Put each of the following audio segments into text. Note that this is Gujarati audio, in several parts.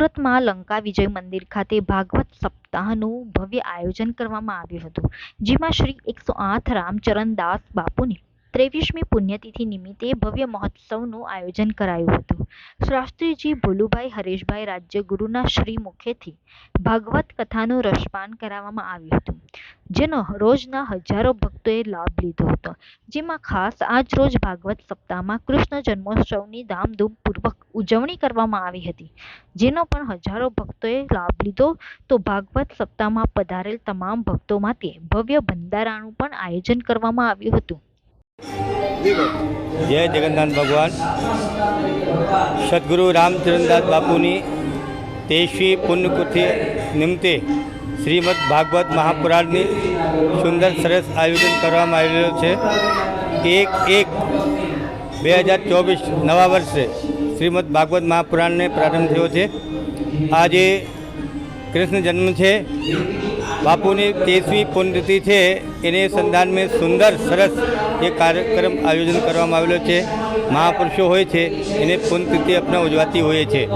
સુરતમાં લંકા વિજય મંદિર ખાતે ભાગવત સપ્તાહનું ભવ્ય આયોજન કરવામાં આવ્યું હતું, જેમાં શ્રી એકસો આઠ રામચરણદાસ બાપુની ત્રેવીસમી પુણ્યતિથિ નિમિત્તે ભવ્ય મહોત્સવનું આયોજન કરાયું હતું. શાસ્ત્રીજી ભોલુભાઈ હરેશભાઈ રાજ્યગુરુના શ્રી મુખેથી ભાગવત કથાનું રસપાન કરાવવામાં આવ્યું હતું. જેનો રોજના હજારો ભક્તોએ લાભ લીધો હતો. જેમાં ખાસ આજ રોજ ભાગવત સપ્તાહમાં કૃષ્ણ જન્મોત્સવની ધામધૂમપૂર્વક ઉજવણી કરવામાં આવી હતી. જેનો પણ હજારો ભક્તોએ લાભ લીધો તો ભાગવત સપ્તાહમાં પધારેલ તમામ ભક્તો માટે ભવ્ય ભંડારાનું પણ આયોજન કરવામાં આવ્યું હતું. જય જગન્નાથ ભગવાન. સદગુરુ રામચંદ્રદાસ બાપુની તેજસ્વી પુણ્યકૃતિ નિમિત્તે શ્રીમદ ભાગવત મહાપુરાણની સુંદર સરસ આયોજન કરવામાં આવેલું છે. એક એક બે હજાર ચોવીસ નવા વર્ષે શ્રીમદ ભાગવત મહાપુરાણને પ્રારંભ થયો છે. આજે કૃષ્ણ જન્મ છે. બાપુની તેજસ્વી પુણ્યતિથિ છે. એને સંધાન સુંદર, સરસ એ કાર્યક્રમ આયોજન કરવામાં આવેલો છે. મહાપુરુષો હોય છે, એને પુણ્યતિથિ આપણે ઉજવાતી હોય છે.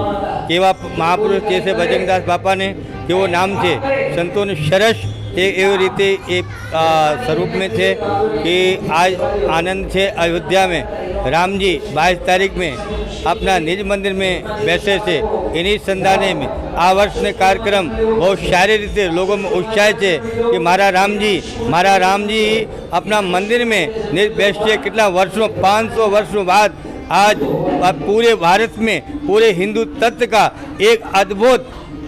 કેવા મહાપુરુષ જે છે ભજનદાસ બાપાને કેવો નામ છે. સંતોનું સરસ એ એવી રીતે એ આ, સ્વરૂપ में છે कि आज आनंद છે अयोध्या में राम जी बाईस तारीख में अपना निज मंदिर में बैठे थे इन्हीं संधाने में આ વર્ષને કાર્યક્રમ બહુ સારી રીતે લોકોમાં ઉત્સાહ છે કે મારા રામજી મારા રામજી अपना मंदिर में निज बैठे कितना वर्षों 500 वर्षों बाद आज पूरे भारत में पूरे हिंदू तत्व का एक अद्भुत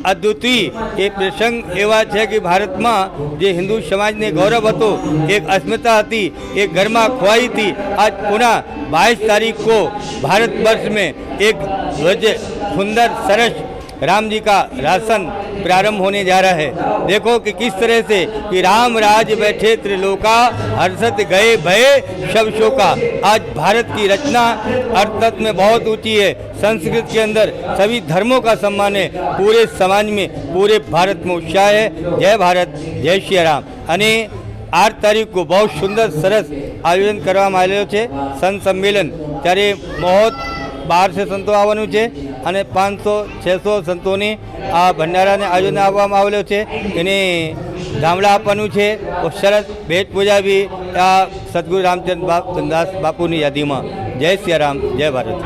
અદ્વિતીય એ પ્રસંગ એવા છે કે ભારતમાં જે હિન્દુ સમાજને ગૌરવ હતો એક અસ્મિતા હતી એક ઘરમાં ખોવાઈ હતી આજ પુનઃ बाईस तारीख को भारत वर्ष में एक ध्वज सुंदर सरस राम जी का राशन प्रारंभ होने जा रहा है देखो कि किस तरह से कि राम राज बैठे त्रिलोका हर्षत गए भय शब शोका आज भारत की रचना अर्थतत्व में बहुत ऊंची है संस्कृत के अंदर सभी धर्मों का सम्मान है पूरे समाज में पूरे भारत में उत्साह है जय भारत जय श्री राम અને આઠ તારીખ કો બહુ સુંદર સરસ આયોજન કરવામાં આવેલું છે સંત સંમેલન ત્યારે બહોત બહારથી સંતો આવવાનું છે અને પાંચસો, છસો સંતોની આ ભંડારાને આયોજન આપવામાં આવેલો છે. એને ગામડા આપવાનું છે. શરત ભેટ પૂજાવી આ સદગુરુ રામચંદ્ર બા દાસ બાપુની યાદીમાં. જય સિયારામ જય ભારત.